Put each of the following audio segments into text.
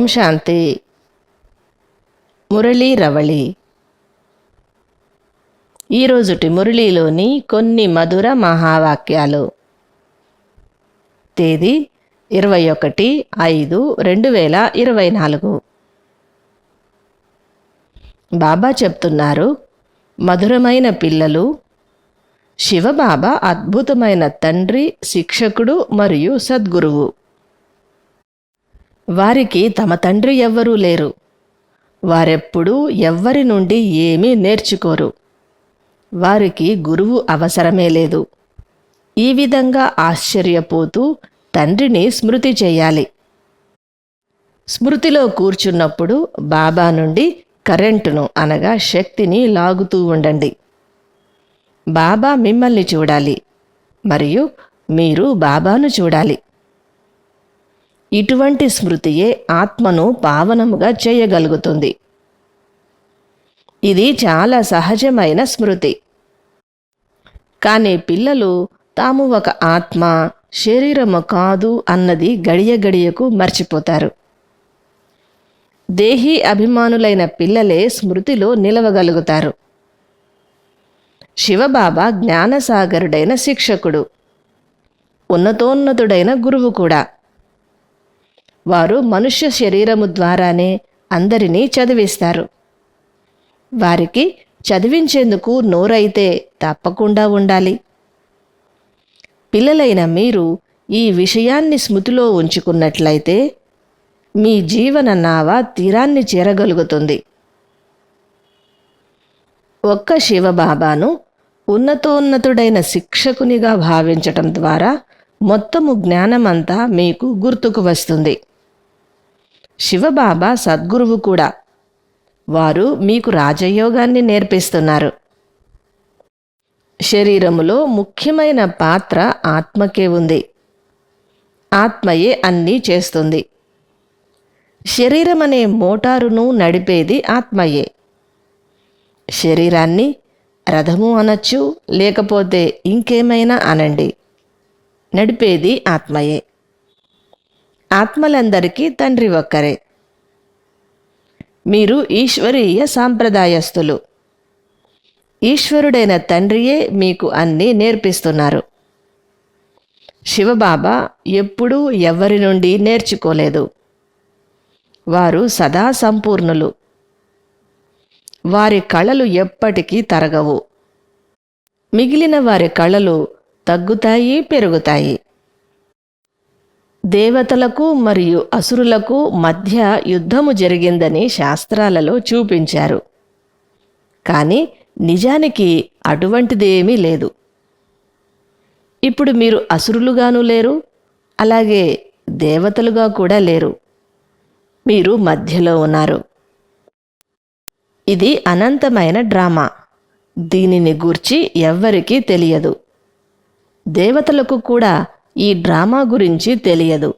ఓం శాంతి. మురళీ రవళి. ఈరోజుటి మురళీలోని కొన్ని మధుర మహావాక్యాలు. తేదీ ఇరవై ఒకటి ఐదు రెండు వేల ఇరవై నాలుగు. బాబా చెప్తున్నారు మధురమైన పిల్లలు శివబాబా అద్భుతమైన తండ్రి శిక్షకుడు మరియు సద్గురువు. వారికి తమ తండ్రి ఎవ్వరూ లేరు. వారెప్పుడూ ఎవ్వరి నుండి ఏమీ నేర్చుకోరు. వారికి గురువు అవసరమే లేదు. ఈ విధంగా ఆశ్చర్యపోతూ తండ్రిని స్మృతి చేయాలి. స్మృతిలో కూర్చున్నప్పుడు బాబా నుండి కరెంటును అనగా శక్తిని లాగుతూ ఉండండి. బాబా మిమ్మల్ని చూడాలి. మరియు మీరు బాబాను చూడాలి. ఇటువంటి స్మృతియే ఆత్మను పావనముగా చేయగలుగుతుంది. ఇది చాలా సహజమైన స్మృతి. కానీ పిల్లలు తాము ఒక ఆత్మ శరీరము కాదు అన్నది గడియ గడియకు మర్చిపోతారు. దేహీ అభిమానులైన పిల్లలే స్మృతిలో నిలవగలుగుతారు. శివబాబా జ్ఞానసాగరుడైన శిక్షకుడు ఉన్నతోన్నతుడైన గురువు కూడా. వారు మనుష్య శరీరము ద్వారానే అందరినీ చదివిస్తారు. వారికి చదివించేందుకు నోరైతే తప్పకుండా ఉండాలి. పిల్లలైన మీరు ఈ విషయాన్ని స్మృతిలో ఉంచుకున్నట్లయితే మీ జీవన నావ తీరాన్ని చేరగలుగుతుంది. ఒక్క శివబాబాను ఉన్నతోన్నతుడైన శిక్షకునిగా భావించటం ద్వారా మొత్తము జ్ఞానమంతా మీకు గుర్తుకు వస్తుంది. శివబాబా సద్గురువు కూడా. వారు మీకు రాజయోగాన్ని నేర్పిస్తున్నారు. శరీరములో ముఖ్యమైన పాత్ర ఆత్మకే ఉంది. ఆత్మయే అన్నీ చేస్తుంది. శరీరం అనే మోటారును నడిపేది ఆత్మయే. శరీరాన్ని రథము అనొచ్చు లేకపోతే ఇంకేమైనా అనండి. నడిపేది ఆత్మయే. ఆత్మలందరికీ తండ్రి ఒక్కరే. మీరు ఈశ్వరీయ సాంప్రదాయస్తులు. ఈశ్వరుడైన తండ్రియే మీకు అన్నీ నేర్పిస్తున్నారు. శివబాబా ఎప్పుడూ ఎవరి నుండి నేర్చుకోలేదు. వారు సదా సంపూర్ణులు. వారి కళలు ఎప్పటికీ తరగవు. మిగిలిన వారి కళలు తగ్గుతాయి పెరుగుతాయి. దేవతలకు మరియు అసురులకు మధ్య యుద్ధము జరిగిందని శాస్త్రాలలో చూపించారు. కానీ నిజానికి అటువంటిదేమీ లేదు. ఇప్పుడు మీరు అసురులుగాను లేరు అలాగే దేవతలుగా కూడా లేరు. మీరు మధ్యలో ఉన్నారు. ఇది అనంతమైన డ్రామా. దీనిని గూర్చి ఎవ్వరికీ తెలియదు. దేవతలకు కూడా ఈ డ్రామా గురించి తెలియదు.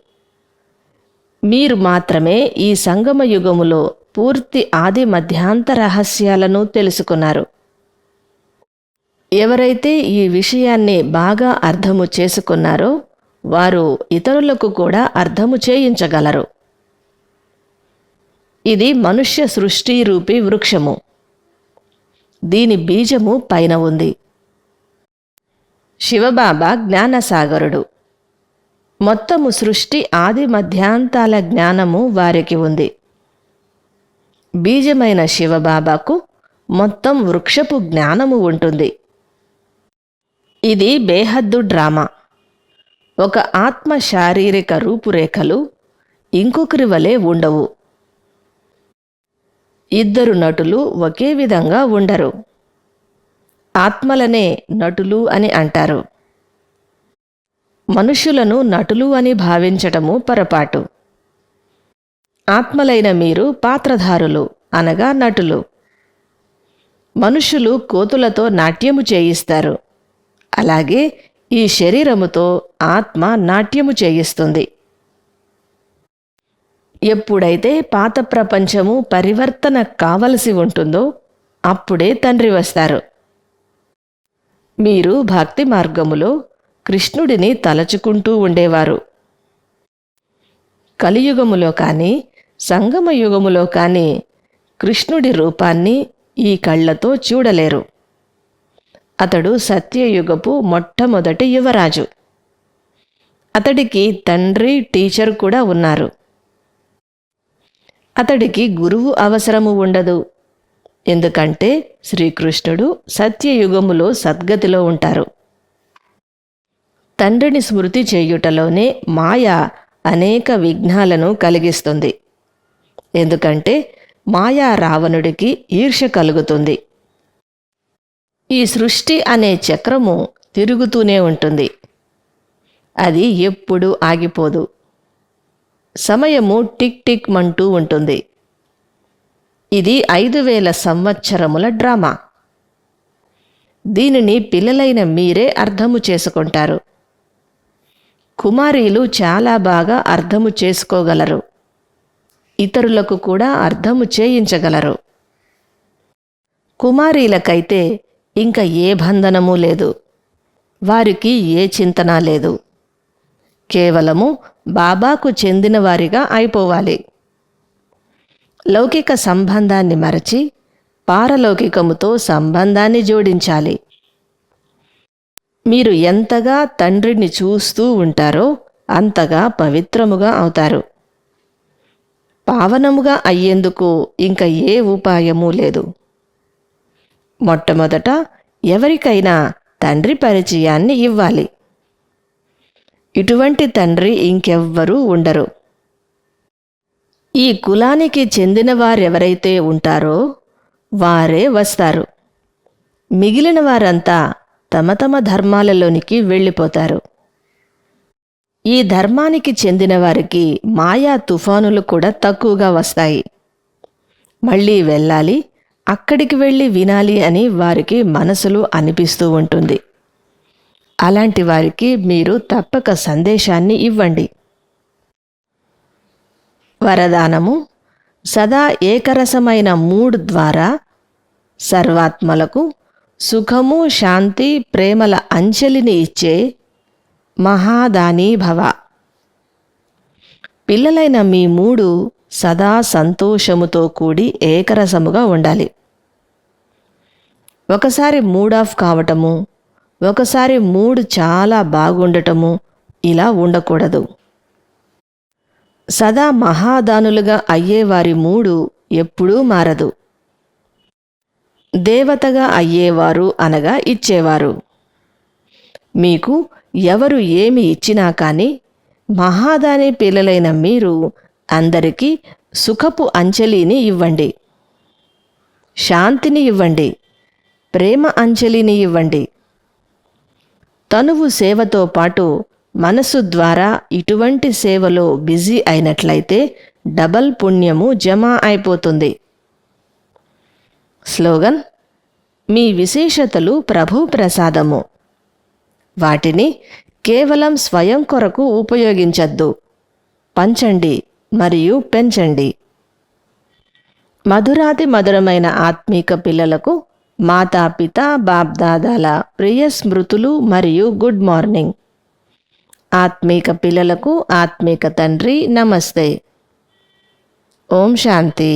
మీరు మాత్రమే ఈ సంగమ యుగములో పూర్తి ఆది మధ్యాంత రహస్యాలను తెలుసుకున్నారు. ఎవరైతే ఈ విషయాన్ని బాగా అర్థము చేసుకున్నారో వారు ఇతరులకు కూడా అర్థము చేయించగలరు. ఇది మనుష్య సృష్టి రూపి వృక్షము. దీని బీజము పైన ఉంది. శివబాబా జ్ఞానసాగరుడు. మొత్తము సృష్టి ఆది మధ్యాంతాల జ్ఞానము వారికి ఉంది. బీజమైన శివబాబాకు మొత్తం వృక్షపు జ్ఞానము ఉంటుంది. ఇది బేహద్దు డ్రామా. ఒక ఆత్మ శారీరక రూపురేఖలు ఇంకొకరి వలె ఉండవు. ఇద్దరు నటులు ఒకే విధంగా ఉండరు. ఆత్మలనే నటులు అని అంటారు. మనుషులను నటులు అని భావించటము పొరపాటు. ఆత్మలైన మీరు పాత్రధారులు అనగా నటులు. మనుషులు కోతులతో నాట్యము చేయిస్తారు. అలాగే ఈ శరీరముతో ఆత్మ నాట్యము చేయిస్తుంది. ఎప్పుడైతే పాత ప్రపంచము పరివర్తన కావలసి ఉంటుందో అప్పుడే తండ్రి వస్తారు. మీరు భక్తి మార్గములో కృష్ణుడిని తలచుకుంటూ ఉండేవారు. కలియుగములో కానీ సంగమ యుగములో కానీ కృష్ణుడి రూపాన్ని ఈ కళ్ళతో చూడలేరు. అతడు సత్యయుగపు మొట్టమొదటి యువరాజు. అతడికి తండ్రి టీచర్ కూడా ఉన్నారు. అతడికి గురువు అవసరము ఉండదు. ఎందుకంటే శ్రీకృష్ణుడు సత్యయుగములో సద్గతిలో ఉంటారు. తండ్రిని స్మృతి చేయుటలోనే మాయ అనేక విఘ్నాలను కలిగిస్తుంది. ఎందుకంటే మాయా రావణుడికి ఈర్ష కలుగుతుంది. ఈ సృష్టి అనే చక్రము తిరుగుతూనే ఉంటుంది. అది ఎప్పుడూ ఆగిపోదు. సమయము టిక్ టిక్ మంటూ ఉంటుంది. ఇది ఐదు వేల సంవత్సరముల డ్రామా. దీనిని పిల్లలైన మీరే అర్థము చేసుకుంటారు. కుమారీలు చాలా బాగా అర్థము చేసుకోగలరు. ఇతరులకు కూడా అర్థము చేయించగలరు. కుమారీలకైతే ఇంకా ఏ బంధనము లేదు. వారికి ఏ చింతన లేదు. కేవలము బాబాకు చెందినవారిగా అయిపోవాలి. లౌకిక సంబంధాన్ని మరచి పారలౌకికముతో సంబంధాన్ని జోడించాలి. మీరు ఎంతగా తండ్రిని చూస్తూ ఉంటారో అంతగా పవిత్రముగా అవుతారు. పావనముగా అయ్యేందుకు ఇంకా ఏ ఉపాయము లేదు. మొట్టమొదట ఎవరికైనా తండ్రి పరిచయాన్ని ఇవ్వాలి. ఇటువంటి తండ్రి ఇంకెవ్వరూ ఉండరు. ఈ కులానికి చెందిన వారెవరైతే ఉంటారో వారే వస్తారు. మిగిలిన వారంతా తమ తమ ధర్మాలలోనికి వెళ్ళిపోతారు. ఈ ధర్మానికి చెందిన వారికి మాయా తుఫానులు కూడా తక్కువగా వస్తాయి. మళ్ళీ వెళ్ళాలి అక్కడికి వెళ్ళి వినాలి అని వారికి మనసులో అనిపిస్తూ ఉంటుంది. అలాంటి వారికి మీరు తప్పక సందేశాన్ని ఇవ్వండి. వరదానము సదా ఏకరసమైన మూడ్ ద్వారా సర్వాత్మలకు సుఖము శాంతి ప్రేమల అంజలిని ఇచ్చే మహాదానీ భవ. పిల్లలైన మీ మూడు సదా సంతోషముతో కూడి ఏకరసముగా ఉండాలి. ఒకసారి మూడ్ ఆఫ్ కావటము ఒకసారి మూడ్ చాలా బాగుండటము ఇలా ఉండకూడదు. సదా మహాదానులుగా అయ్యేవారి మూడు ఎప్పుడూ మారదు. దేవతగా అయ్యేవారు అనగా ఇచ్చేవారు. మీకు ఎవరు ఏమి ఇచ్చినా కానీ మహాదాని పిల్లలైన మీరు అందరికీ సుఖపు అంజలిని ఇవ్వండి. శాంతిని ఇవ్వండి. ప్రేమ అంజలిని ఇవ్వండి. తనువు సేవతో పాటు మనసు ద్వారా ఇటువంటి సేవలో బిజీ అయినట్లయితే డబల్ పుణ్యము జమ అయిపోతుంది. స్లోగన్ మీ విశేషతలు ప్రభు ప్రసాదము. వాటిని కేవలం స్వయం కొరకు ఉపయోగించద్దు. పంచండి మరియు పెంచండి. మధురాతి మధురమైన ఆత్మీక పిల్లలకు మాతాపిత బాబ్దాదాల ప్రియ స్మృతులు మరియు గుడ్ మార్నింగ్. ఆత్మీక పిల్లలకు ఆత్మీక తండ్రి నమస్తే. ఓం శాంతి.